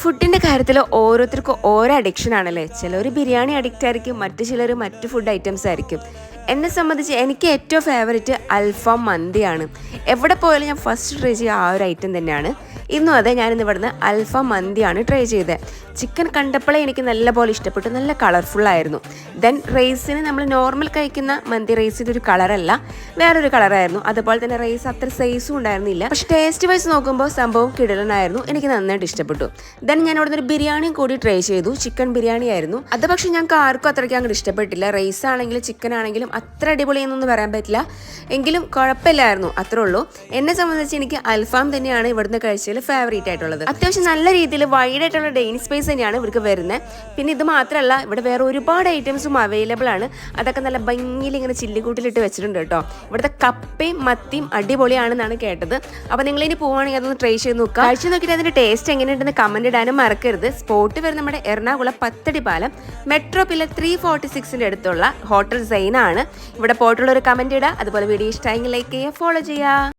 ഫുഡിന്റെ കാര്യത്തിൽ ഓരോരുത്തർക്കും ഓരോ അഡിക്ഷൻ ആണല്ലേ? ചിലർ ബിരിയാണി അഡിക്റ്റ് ആയിരിക്കും മറ്റു ചിലർ മറ്റ് ഫുഡ് ഐറ്റംസ് ആയിരിക്കും. എന്നെ സംബന്ധിച്ച് എനിക്ക് ഏറ്റവും ഫേവറേറ്റ് അൽഫാം മന്തിയാണ്. എവിടെ പോയാലും ഞാൻ ഫസ്റ്റ് ട്രൈ ചെയ്യുക ആ ഒരു ഐറ്റം തന്നെയാണ്. ഇന്നും അതെ ഞാനിന്ന് ഇവിടുന്ന് അൽഫാം മന്തിയാണ് ട്രൈ ചെയ്തത് ചിക്കൻ കണ്ടപ്പോഴേ എനിക്ക് നല്ലപോലെ ഇഷ്ടപ്പെട്ടു. നല്ല കളർഫുൾ ആയിരുന്നു. ദെൻ റൈസിന് നമ്മൾ നോർമൽ കഴിക്കുന്ന മന്തി റൈസിന്റെ ഒരു കളറല്ല വേറൊരു കളറായിരുന്നു അതുപോലെ തന്നെ റൈസ് അത്ര സൈസും ഉണ്ടായിരുന്നില്ല. പക്ഷെ ടേസ്റ്റ് വൈസ് നോക്കുമ്പോൾ സംഭവം കിടലനായിരുന്നു. എനിക്ക് നന്നായിട്ട് ഇഷ്ടപ്പെട്ടു. ദെൻ ഞാൻ ഇവിടെ ഒരു ബിരിയാണിയും കൂടി ട്രൈ ചെയ്തു. ചിക്കൻ ബിരിയാണി ആയിരുന്നു. അത് പക്ഷേ ഞങ്ങൾക്ക് ആർക്കും അത്രയ്ക്ക് അങ്ങോട്ട് ഇഷ്ടപ്പെട്ടില്ല. റൈസ് ആണെങ്കിലും ചിക്കൻ ആണെങ്കിലും അത്ര അടിപൊളിയെന്നൊന്നും പറയാൻ പറ്റില്ല. എങ്കിലും കുഴപ്പമില്ലായിരുന്നു. അത്രേ ഉള്ളൂ. എന്നെ സംബന്ധിച്ച് എനിക്ക് അൽഫാം തന്നെയാണ് ഇവിടുന്ന് കഴിച്ചതിൽ ഫേവറേറ്റ് ആയിട്ടുള്ളത്. അത്യാവശ്യം നല്ല രീതിയിൽ വൈഡ് ആയിട്ടുള്ള ഡൈനിങ് സ്പേസ് തന്നെയാണ് ഇവർക്ക് വരുന്നത്. പിന്നെ ഇത് മാത്രമല്ല ഇവിടെ വേറെ ഒരുപാട് ഐറ്റംസും അവൈലബിൾ ആണ്. അതൊക്കെ നല്ല ഭംഗിയിൽ ഇങ്ങനെ ചില്ലിക്കൂട്ടിലിട്ട് വെച്ചിട്ടുണ്ട് കേട്ടോ. ഇവിടുത്തെ കപ്പയും മത്തിയും അടിപൊളിയാണെന്നാണ് കേട്ടത്. അപ്പോൾ നിങ്ങൾ ഇനി പോവുകയാണെങ്കിൽ അതൊന്ന് ട്രൈ ചെയ്ത് നോക്കുക. കഴിച്ച് നോക്കിയിട്ട് അതിന്റെ ടേസ്റ്റ് എങ്ങനെയുണ്ടെന്ന് കമന്റ് ഇടാനും മറക്കരുത്. സ്പോട്ട് വരുന്ന നമ്മുടെ Ernakulam Pathadi Palam. Metro pillar three forty സിക്സിന്റെ അടുത്തുള്ള ഹോട്ടൽ സൈൻ ആണ്. ഇവിടെ പോയിട്ടുള്ള ഒരു കമന്റ് ഇടുക. അതുപോലെ വീഡിയോ ഇഷ്ടമായെങ്കിൽ ലൈക്ക് ചെയ്യുക ഫോളോ ചെയ്യുക.